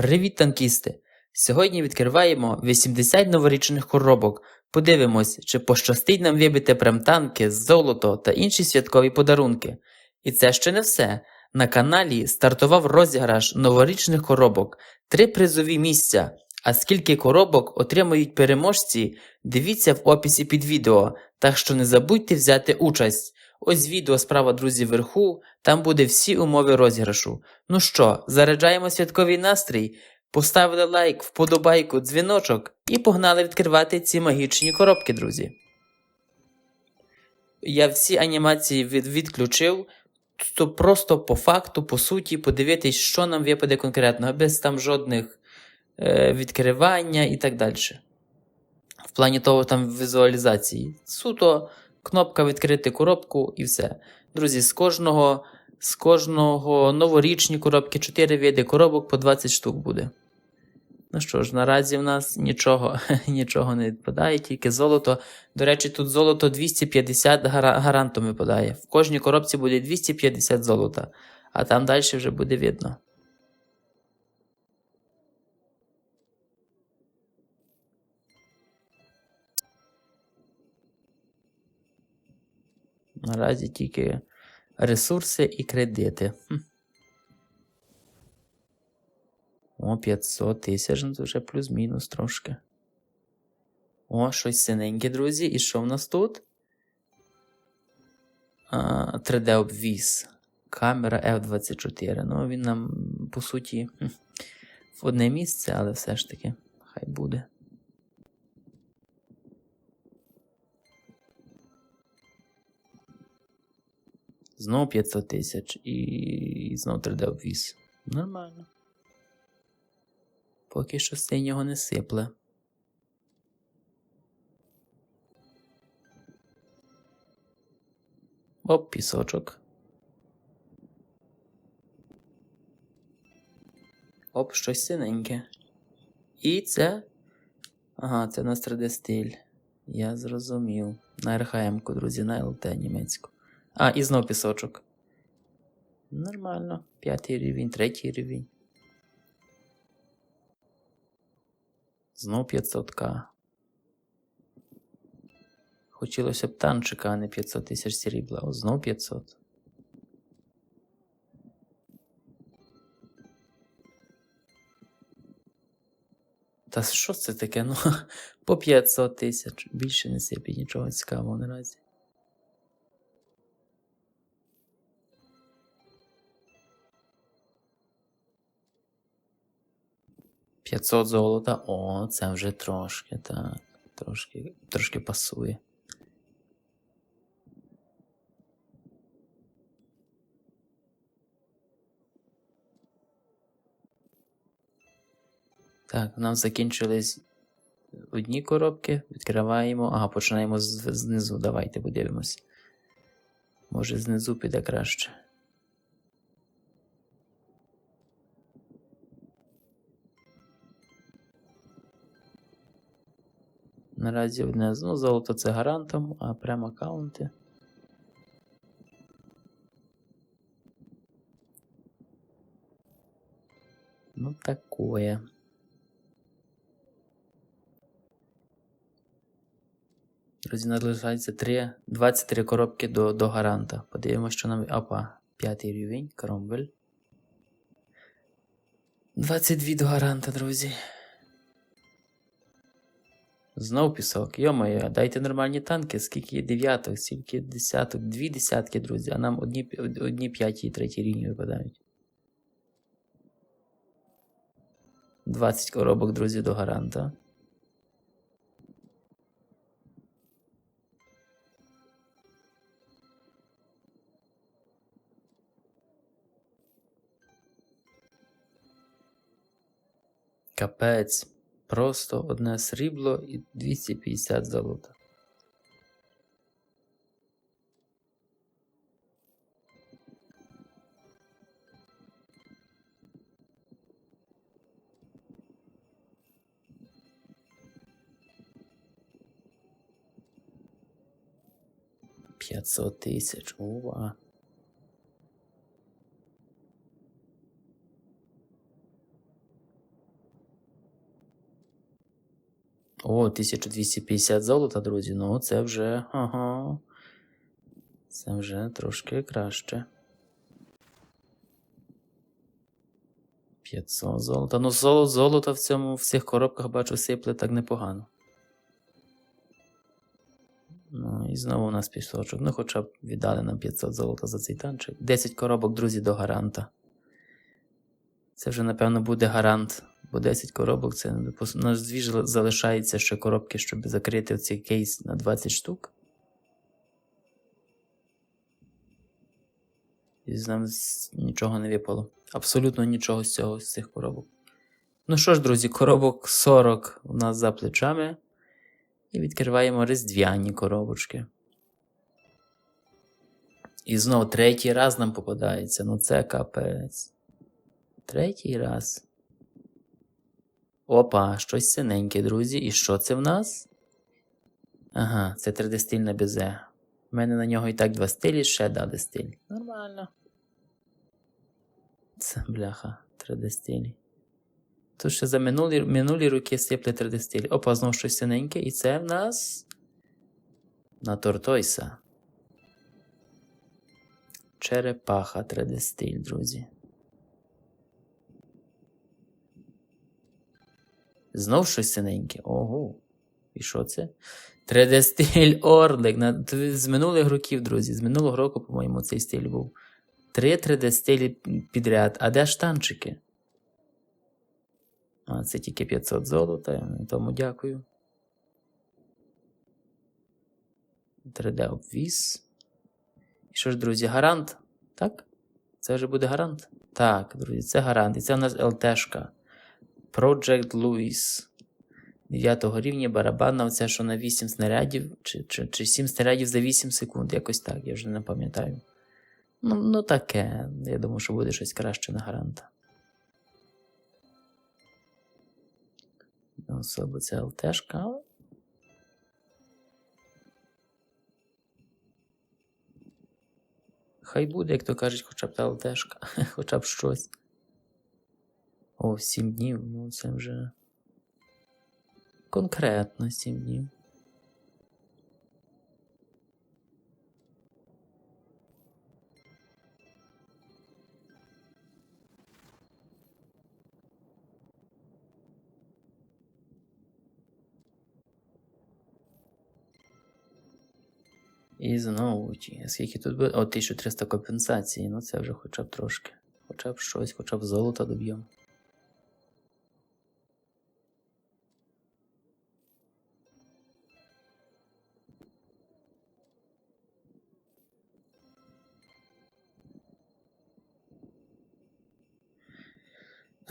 Привіт, танкісти! Сьогодні відкриваємо 80 новорічних коробок. Подивимось, чи пощастить нам вибити прем-танки, золото та інші святкові подарунки. І це ще не все. На каналі стартував розіграш новорічних коробок, три призові місця. А скільки коробок отримують переможці, дивіться в описі під відео, так що не забудьте взяти участь. Ось відео справа, друзі, вверху, там буде всі умови розіграшу. Ну що, заряджаємо святковий настрій, поставили лайк, вподобайку, дзвіночок і погнали відкривати ці магічні коробки, друзі. Я всі анімації від, відключив, то просто по факту, по суті, подивитись, що нам випаде конкретно, без там жодних е, відкривання і так далі. В плані того там візуалізації. Суто кнопка відкрити коробку і все. Друзі, з кожного, з кожного новорічні коробки 4 види коробок по 20 штук буде. Ну що ж, наразі в нас нічого нічого не відпадає, тільки золото. До речі, тут золото 250 гарантом випадає. В кожній коробці буде 250 золота, а там далі вже буде видно. Наразі тільки ресурси і кредити. О, 500 тисяч, ну це вже плюс-мінус трошки. О, щось синеньке, друзі. І що в нас тут? А, 3D-обвіз. Камера F24. Ну, він нам, по суті, в одне місце, але все ж таки, хай буде. Знову 500 тисяч і знову 3D-обвіз. Нормально. Поки що синього не сипле. Оп, пісочок. Оп, щось синеньке. І це. Ага, це у нас 3D стиль. Я зрозумів. На РХМ-ку, друзі, на ЛТ німецьку. А, і знов пісочок. Нормально. П'ятий рівень, третій рівень. Знов 500к. Хотілося б танчика, а не 500 тисяч срібла. О, знов 500. Та що це таке? Ну, по 500 тисяч. Більше не сипі нічого цікавого наразі. П'ятсот золота. О, це вже трошки, так. Трошки, трошки пасує. Так, у нас закінчились одні коробки. Відкриваємо. Ага, починаємо знизу. Давайте подивимось. Може, знизу піде краще. Наразі одне ну, золото це гарантом, а прям аккаунти. Ну, такое. Друзі, надлежається 3, 23 коробки до, до гаранта. Подивимося, що нам. Опа, п'ятий рівень, кромвель. 22 до гаранта, друзі. Знов пісок. Йо-моє, дайте нормальні танки, скільки є дев'яток, скільки десяток, дві десятки, друзі, а нам одні, одні п'яті і треті рівні випадають. 20 коробок, друзі, до гаранта. Капець. Просто одне срібло і 250 золота. П'ятсот тисяч. Ова. О, 1250 золота, друзі. Ну, це вже. Ага. Це вже трошки краще. 500 золота. Ну, золо, золото в цьому в цих коробках бачу сипле так непогано. Ну, і знову у нас пісочок. Ну, хоча б віддали нам 500 золота за цей танчик. 10 коробок, друзі, до гаранта. Це вже, напевно, буде гарант. Бо 10 коробок це допус- У нас дві ж залишається ще коробки, щоб закрити цей кейс на 20 штук. І з нам нічого не випало. Абсолютно нічого з цього з цих коробок. Ну що ж, друзі, коробок 40 у нас за плечами. І відкриваємо різдвяні коробочки. І знову третій раз нам попадається. Ну це капець. Третій раз. Опа, щось синеньке, друзі. І що це в нас? Ага, це 3D-стильне безе. У мене на нього і так два стилі, ще дали стиль. Нормально. Це бляха, 3D-стилі. Тут ще за минулі, минулі роки сипле 3D-стилі. Опа, знову щось синеньке. І це в нас на Тортойса. Черепаха 3D-стиль, друзі. Знов щось синеньке. Ого. І що це? 3D-стиль Орлик. На, з минулих років, друзі. З минулого року, по-моєму, цей стиль був. Три 3D-стилі підряд. А де ж танчики? А, це тільки 500 золота. Тому дякую. 3D обвіз. І що ж, друзі, гарант? Так? Це вже буде гарант? Так, друзі, це гарант. І це у нас ЛТшка. Project Louis. 9 рівня барабанна, оця, що на 8 снарядів, чи, чи, чи 7 снарядів за 8 секунд, якось так, я вже не пам'ятаю. Ну, ну таке. Я думаю, що буде щось краще на гаранта. Особо це ЛТшка. Хай буде, як то кажуть, хоча б та ЛТшка, хоча б щось. О, 7 днів, ну це вже. Конкретно 7 днів. І знову ті. Скільки тут буде? О, 1300 компенсації. Ну це вже хоча б трошки. Хоча б щось, хоча б золото доб'ємо.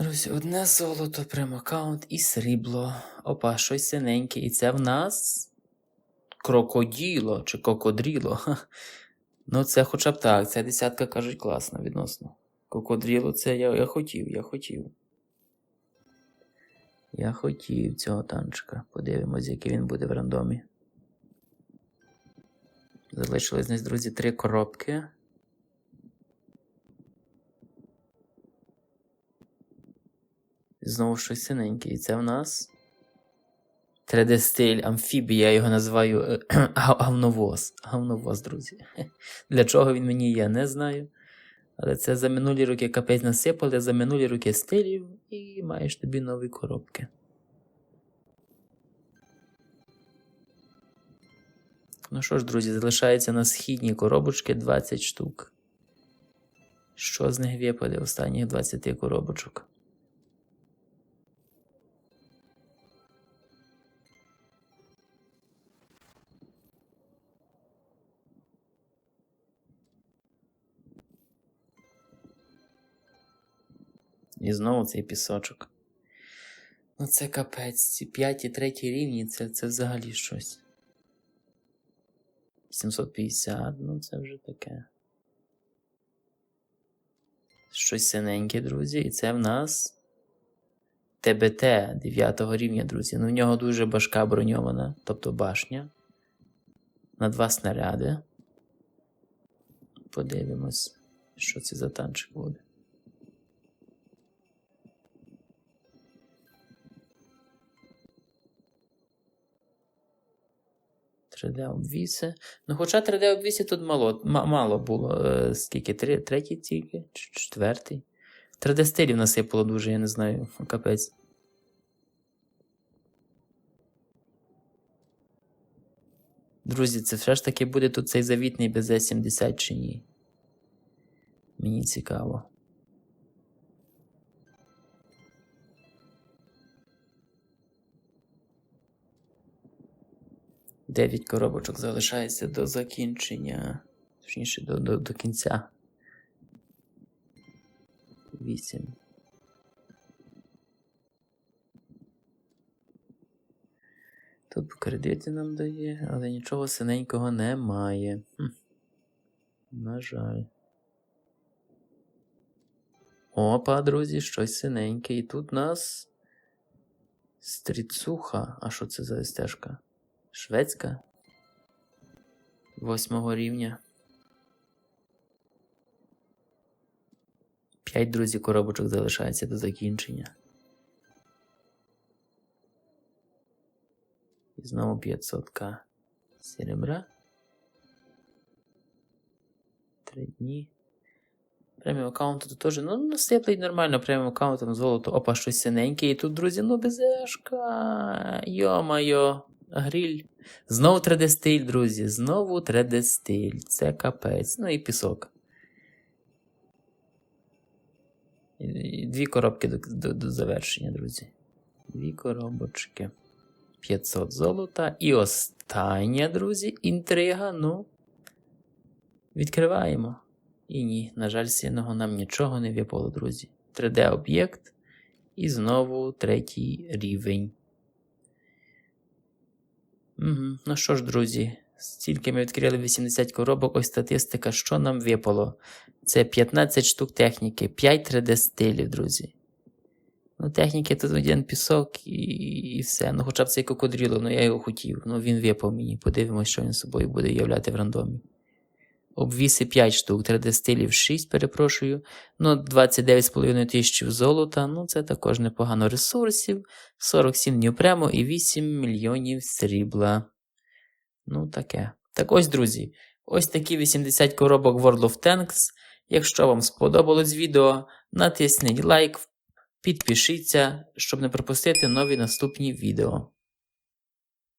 Друзі, одне золото, прем-аккаунт і срібло. Опа, щось синеньке. І це в нас крокоділо чи кокодріло. Ха. Ну, це хоча б так. Ця десятка кажуть класно відносно. Кокодріло це я, я хотів, я хотів. Я хотів цього танчика. Подивимось, який він буде в рандомі. Залишилось десь, друзі, три коробки. Знову щось синеньке. І це в нас 3D-стиль амфібія, я його називаю е, гавновоз. Гавновоз, друзі. Для чого він мені є, не знаю. Але це за минулі роки капець насипали, за минулі роки стилів і маєш тобі нові коробки. Ну що ж, друзі, залишається на східні коробочки 20 штук. Що з них випаде останніх 20 коробочок? І знову цей пісочок. Ну це капець, ці п'яті, треті рівні, це, це взагалі щось. 750, ну це вже таке. Щось синеньке, друзі, і це в нас ТБТ 9 рівня, друзі. Ну в нього дуже башка броньована, тобто башня. На два снаряди. Подивимось, що це за танчик буде. 3D обвіси. Ну, хоча 3D обвісів тут мало, ма- мало було. Е, скільки? Три, третій тільки? Четвертий? 3D стилів насипало дуже, я не знаю. Капець. Друзі, це все ж таки буде тут цей завітний BZ70 чи ні? Мені цікаво. Дев'ять коробочок залишається до закінчення. Точніше, до, до, до кінця. Вісім. Тут кредити нам дає, але нічого синенького немає. Хм. На жаль. Опа, друзі, щось синеньке. І тут у нас. Стріцуха. А що це за стежка? Шведська? Восьмого рівня. П'ять друзі коробочок залишається до закінчення. І знову 500к серебра. Три дні. Преміум аккаунту тут теж, ну, насиплять нормально преміум аккаунтом золото. Опа, щось синеньке. І тут, друзі, ну безешка. Йо-майо. Гріль. Знову 3D стиль, друзі. Знову 3D стиль. Це капець. Ну і пісок. Дві коробки до, до, до завершення, друзі. Дві коробочки. 500 золота. І остання, друзі, інтрига. Ну. Відкриваємо. І ні, на жаль, синього нам нічого не випало, друзі. 3D-об'єкт. І знову третій рівень. Угу. Ну що ж, друзі, стільки ми відкрили 80 коробок, ось статистика, що нам випало. Це 15 штук техніки, 5 3D стилів, друзі. Ну, техніки тут один пісок і, і все. Ну, хоча б цей кокодріло, ну я його хотів. Ну він випав мені. Подивимось, що він собою буде являти в рандомі. Обвіси 5 штук, 3D стилів 6, перепрошую. Ну, 29,5 тисяч золота. Ну, це також непогано ресурсів. 47 днів прямо і 8 мільйонів срібла. Ну, таке. Так ось, друзі, ось такі 80 коробок World of Tanks. Якщо вам сподобалось відео, натисніть лайк, підпишіться, щоб не пропустити нові наступні відео.